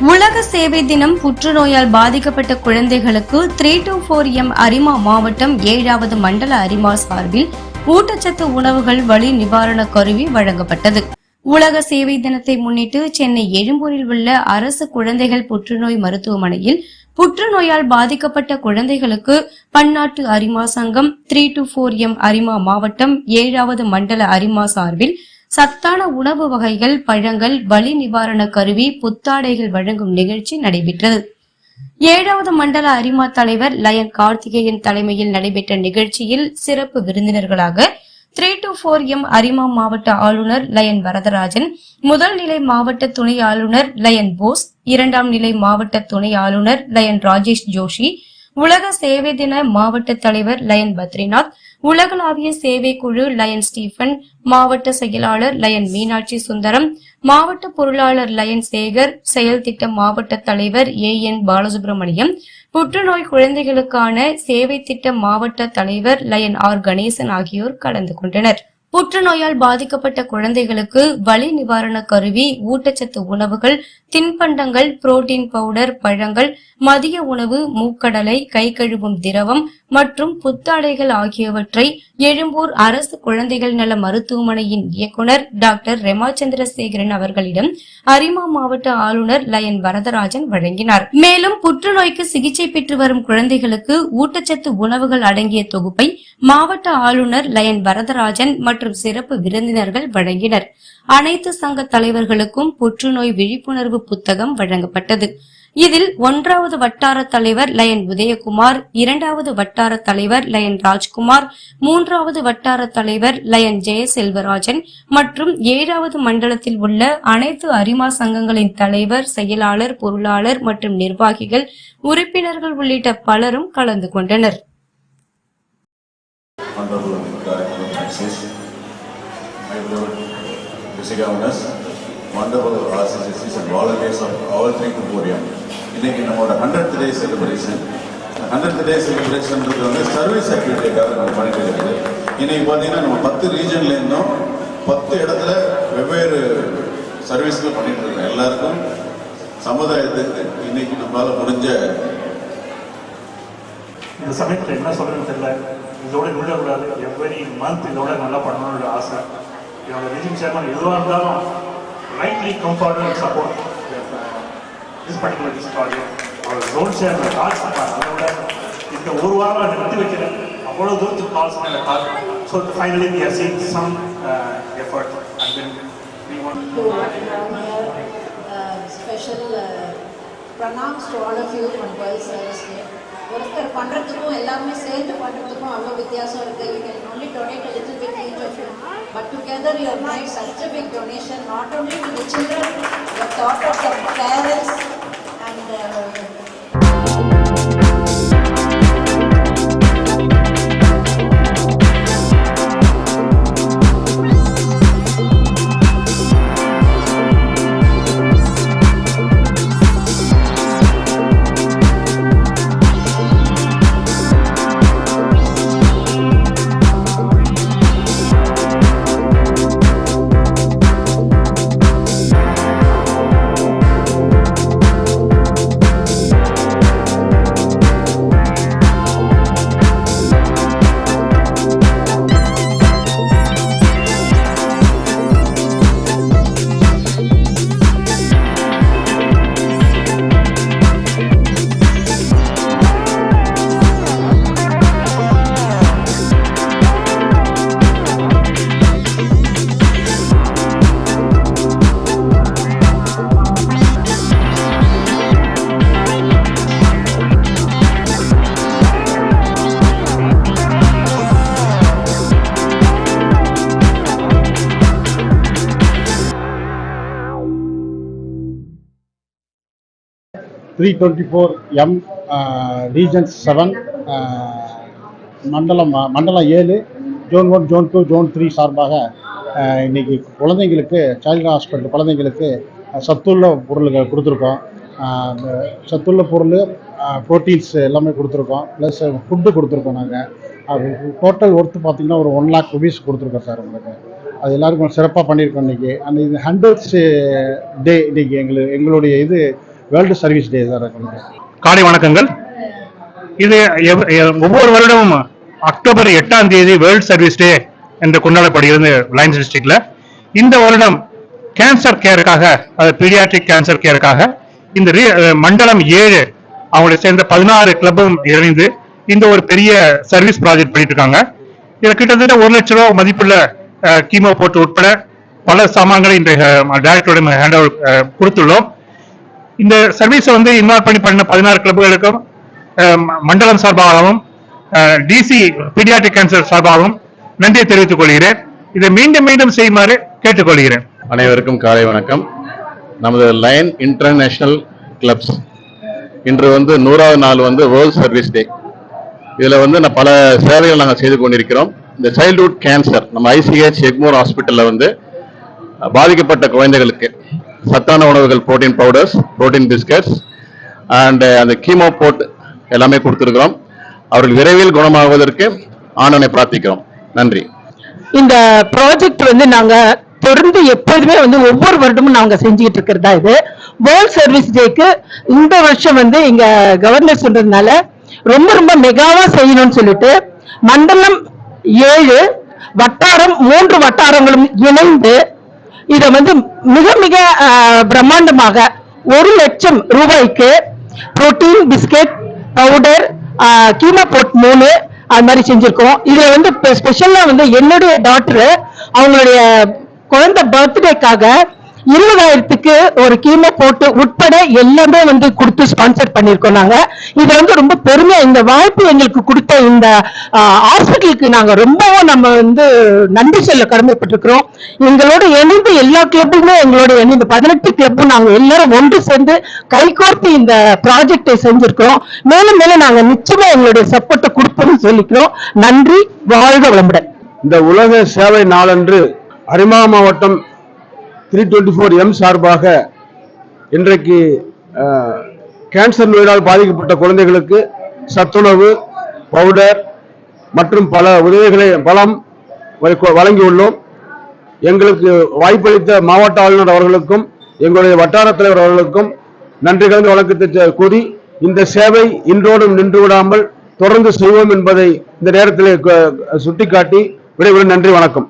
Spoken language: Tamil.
உலக சேவை தினம் புற்றுநோயால் பாதிக்கப்பட்ட குழந்தைகளுக்கு த்ரீ டு ஃபோர் எம் அரிமா மாவட்டம் ஏழாவது மண்டல அரிமா சார்பில் ஊட்டச்சத்து உணவுகள் வலி நிவாரண கருவி வழங்கப்பட்டது. உலக சேவை தினத்தை முன்னிட்டு சென்னை எழும்பூரில் உள்ள அரசு குழந்தைகள் புற்றுநோய் மருத்துவமனையில் புற்றுநோயால் பாதிக்கப்பட்ட குழந்தைகளுக்கு பன்னாட்டு அரிமா சங்கம் த்ரீ டு ஃபோர் எம் அரிமா மாவட்டம் ஏழாவது மண்டல அரிமா சார்பில் சத்தான உணவு வகைகள் பழங்கள் வலி நிவாரண கருவி புத்தாடைகள் வழங்கும் நிகழ்ச்சி நடைபெற்றது. ஏழாவது மண்டல அரிமா தலைவர் லயன் கார்த்திகேயன் தலைமையில் நடைபெற்ற நிகழ்ச்சியில் சிறப்பு விருந்தினர்களாக த்ரீ டு ஃபோர் எம் அரிமா மாவட்ட ஆளுநர் லயன் வரதராஜன் முதல் நிலை மாவட்ட துணை ஆளுநர் லயன் போஸ் இரண்டாம் நிலை மாவட்ட துணை ஆளுநர் லயன் ராஜேஷ் ஜோஷி உலக சேவை தின மாவட்ட தலைவர் லயன் பத்ரிநாத் உலகளாவிய சேவை குழு லயன் ஸ்டீபன் மாவட்ட செயலாளர் லயன் மீனாட்சி சுந்தரம் மாவட்ட பொருளாளர் லயன் சேகர் செயல் திட்ட மாவட்ட தலைவர் ஏ என் பாலசுப்ரமணியம் புற்றுநோய் குழந்தைகளுக்கான சேவை திட்ட மாவட்ட தலைவர் லயன் ஆர் கணேசன் ஆகியோர் கலந்து கொண்டனர். புற்றுநோயால் பாதிக்கப்பட்ட குழந்தைகளுக்கு வலி நிவாரண கருவி ஊட்டச்சத்து உணவுகள் தின்பண்டங்கள் புரோட்டீன் பவுடர் பழங்கள் மதிய உணவு மூக்கடலை கை கழுவும் திரவம் மற்றும் புத்தாடைகள் ஆகியவற்றை எழும்பூர் அரசு குழந்தைகள் நல மருத்துவமனையின் இயக்குனர் டாக்டர் ரெமா சந்திரசேகரன் அவர்களிடம் அரிமா மாவட்ட ஆளுநர் லயன் வரதராஜன் வழங்கினார். மேலும் புற்றுநோய்க்கு சிகிச்சை பெற்று வரும் குழந்தைகளுக்கு ஊட்டச்சத்து உணவுகள் அடங்கிய தொகுப்பை மாவட்ட ஆளுநர் லயன் வரதராஜன் மற்றும் சிறப்பு விருந்தினர்கள் வழங்கினர். அனைத்து சங்க தலைவர்களுக்கும் புற்றுநோய் விழிப்புணர்வு புத்தகம் வழங்கப்பட்டது. இதில் ஒன்றாவது வட்டார தலைவர் லயன் உதயகுமார் இரண்டாவது வட்டார தலைவர் லயன் ராஜ்குமார் மூன்றாவது வட்டார தலைவர் லயன் ஜெயசெல்வராஜன் மற்றும் ஏழாவது மண்டலத்தில் உள்ள அனைத்து அரிமா சங்கங்களின் தலைவர் செயலாளர் பொருளாளர் மற்றும் நிர்வாகிகள் உறுப்பினர்கள் உள்ளிட்ட பலரும் கலந்து கொண்டனர். Honorable Director of Taxes, my beloved district governors, wonderful RCCs and volunteers of all three to இன்னைக்கு நம்மளோட hundred day celebration hundred day செலிப்ரேஷன்ன்றது வந்து சர்வீஸ் ஆக்டிவிட்டிக்காக நம்ம பண்ணிட்டு இருக்குது இன்னைக்கு பார்த்தீங்கன்னா நம்ம பத்து ரீஜன்ல இருந்தும். பத்து இடத்துல வெவ்வேறு சர்வீஸ்கள் பண்ணிட்டு இருக்கோம் எல்லாருக்கும் சமுதாயத்துக்கு இன்னைக்கு நம்மளால முடிஞ்ச இந்த சமயத்தில் என்ன சொல்றதுன்னு தெரியல. இதோட விடக்கூடாது எவ்வரி மந்த் இதோட நல்லா பண்ணணும்னு ஆசை. என்னோட ரீஜன் சேர்மன் எதுவாக இருந்தாலும் rightly comfortable support this particular this project our road chairman calls அதோட இந்த ஒரு வாரம் நிறுத்தி வைக்கிறேன் அவ்வளோ தூரத்துக்கு கால்ஸ் மேலே call so finally we are seeing some effort and then we want to welcome here. Uh, special uh, to all of you on World Service Day. ஒருத்தர் பண்ணுறதுக்கும் எல்லாருமே சேர்ந்து பண்ணுறதுக்கும் அவ்வளோ வித்தியாசம் இருக்குது you can only donate a big each of you but together you made such big donation not only to the children the thought of three twenty four M regions seven மண்டலம் uh, மண்டலம் ஏழு zone one zone two zone three சார்பாக இன்றைக்கி இன்னைக்கு குழந்தைங்களுக்கு சைல்டு ஹாஸ்பிட்டல் குழந்தைங்களுக்கு uh, சத்துள்ள பொருள்கள் கொடுத்துருக்கோம். சத்துள்ள பொருள் ப்ரோட்டீன்ஸ் எல்லாமே கொடுத்துருக்கோம். ப்ளஸ் ஃபுட்டு கொடுத்துருக்கோம் நாங்கள் அது டோட்டல் ஒர்த்து பார்த்தீங்கன்னா ஒரு ஒன் லேக் ருபீஸ் கொடுத்துருக்கோம் சார் உங்களுக்கு. அது எல்லாருக்கும் சிறப்பாக பண்ணியிருக்கோம் இன்னைக்கு. அந்த இது ஹண்ட்ரட்ஸ் டே இன்னைக்கு எங்களுக்கு எங்களுடைய இது வேர்ல்டு சர்வீஸ் டே சார் காலை வணக்கங்கள். இது எவ்- எ- ஒவ்வொரு வருடமும் அக்டோபர் எட்டாம் தேதி வேர்ல்ட் சர்வீஸ் டே என்று கொண்டாடப்படுகிறது லைன்ஸ் டிஸ்ட்ரிக்ட்ல இந்த வருடம் கேன்சர் கேருக்காக அது பீடியாட்ரிக் கேன்சர் கேருக்காக இந்த ரீ- மண்டலம் ஏழு அவங்களை சேர்ந்த பதினாறு கிளப்பும் இணைந்து இந்த ஒரு பெரிய சர்வீஸ் ப்ராஜெக்ட் பண்ணிட்டு இருக்காங்க இதில் கிட்டத்தட்ட ஒரு லட்ச ரூபா மதிப்புள்ள கீமோ போட்டு உட்பட பல சாமான்களை இந்த டைரக்டரோட ஹேண்ட் ஓவர் கொடுத்துள்ளோம். இந்த சர்வீஸை வந்து இன்வால்வ் பண்ணி பண்ண பதினாறு கிளப்புகளுக்கும் மண்டலம் சார்பாகவும் டிசி பீடியாட்ரிக் கேன்சர் சார்பாகவும் நன்றியை தெரிவித்துக் கொள்கிறேன். இதை மீண்டும் மீண்டும் செய்யுமாறு கேட்டுக்கொள்கிறேன். அனைவருக்கும் காலை வணக்கம். நமது லயன் இன்டர்நேஷனல் கிளப்ஸ் இன்று வந்து நூறாவது நாள் வந்து வேர்ல்ட் சர்வீஸ் டே இதில் வந்து நான் பல சேவைகள் நாங்கள் செய்து கொண்டிருக்கிறோம். இந்த சைல்ட்ஹுட் கேன்சர் நம்ம ஐசிஹெச் எக்மோர் ஹாஸ்பிட்டலில் வந்து பாதிக்கப்பட்ட குழந்தைகளுக்கு சத்தான உணவுகள் protein powders protein biscuits and அந்த கீமோ போட் எல்லாமே கொடுத்துருக்குறோம். அவர்கள் விரைவில் குணமாகுவதற்கு ஆண்டனை பிரார்த்திக்கிறோம். நன்றி. இந்த ப்ராஜெக்ட் வந்து நாங்க தொடர்ந்து எப்போதுமே வந்து ஒவ்வொரு வருடமும் நாங்க செஞ்சுக்கிட்டு இருக்கிறதா இது. வேர்ல்ட் சர்வீஸ் டேக்கு இந்த வருஷம் வந்து இங்க கவர்னர் சொல்றதுனால ரொம்ப ரொம்ப மெகாவா செய்யணும்னு சொல்லிட்டு மண்டலம் ஏழு வட்டாரம் மூன்று வட்டாரங்களும் இணைந்து இதை வந்து மிக மிக பிரம்மாண்டமாக ஒரு லட்சம் ரூபாய்க்கு protein biscuit powder chemo port மூணு அது மாதிரி செஞ்சிருக்கோம். இதுல வந்து ஸ்பெஷலா வந்து என்னுடைய டாக்டர் அவங்களுடைய குழந்தை பர்த்டேக்காக இருபதாயிரத்துக்கு ஒரு கீமோ போட்டு உட்பட எல்லாமே வந்து கொடுத்து ஸ்பான்சர் பண்ணியிருக்கோம் நாங்க. இது வந்து ரொம்ப பெருமையா இந்த வாய்ப்பு எங்களுக்கு கொடுத்த இந்த ஹாஸ்பிட்டலுக்கு நாங்க ரொம்பவும் நம்ம வந்து நன்றி சொல்ல கடமைப்பட்டிருக்கிறோம். எங்களோட இணைந்து எல்லா கிளப்புமே எங்களோட இணைந்து பதினெட்டு கிளப்பும் நாங்க எல்லாரும் ஒன்று சேர்ந்து கைகோர்த்து இந்த ப்ராஜெக்டை செஞ்சிருக்கிறோம். மேலும் மேலும் நாங்க நிச்சயமா எங்களுடைய சப்போர்ட்டை கொடுப்போம்னு சொல்லிக்கிறோம். நன்றி வாழ்க வளமுடன். இந்த உலக சேவை நாளன்று அரிமா மாவட்டம் த்ரீ டுவெண்ட்டி ஃபோர் எம் சார்பாக இன்றைக்கு கேன்சர் நோயினால் பாதிக்கப்பட்ட குழந்தைகளுக்கு சத்துணவு பவுடர் மற்றும் பல உதவிகளை பலம் வழங்கியுள்ளோம். எங்களுக்கு வாய்ப்பளித்த மாவட்ட ஆளுநர் அவர்களுக்கும் எங்களுடைய வட்டார தலைவர் அவர்களுக்கும் நன்றி கலந்து வழக்கத்தை கூறி இந்த சேவை இன்றோடும் நின்று விடாமல் தொடர்ந்து செய்வோம் என்பதை இந்த நேரத்தில் சுட்டிக்காட்டி விடைபெறும். நன்றி வணக்கம்.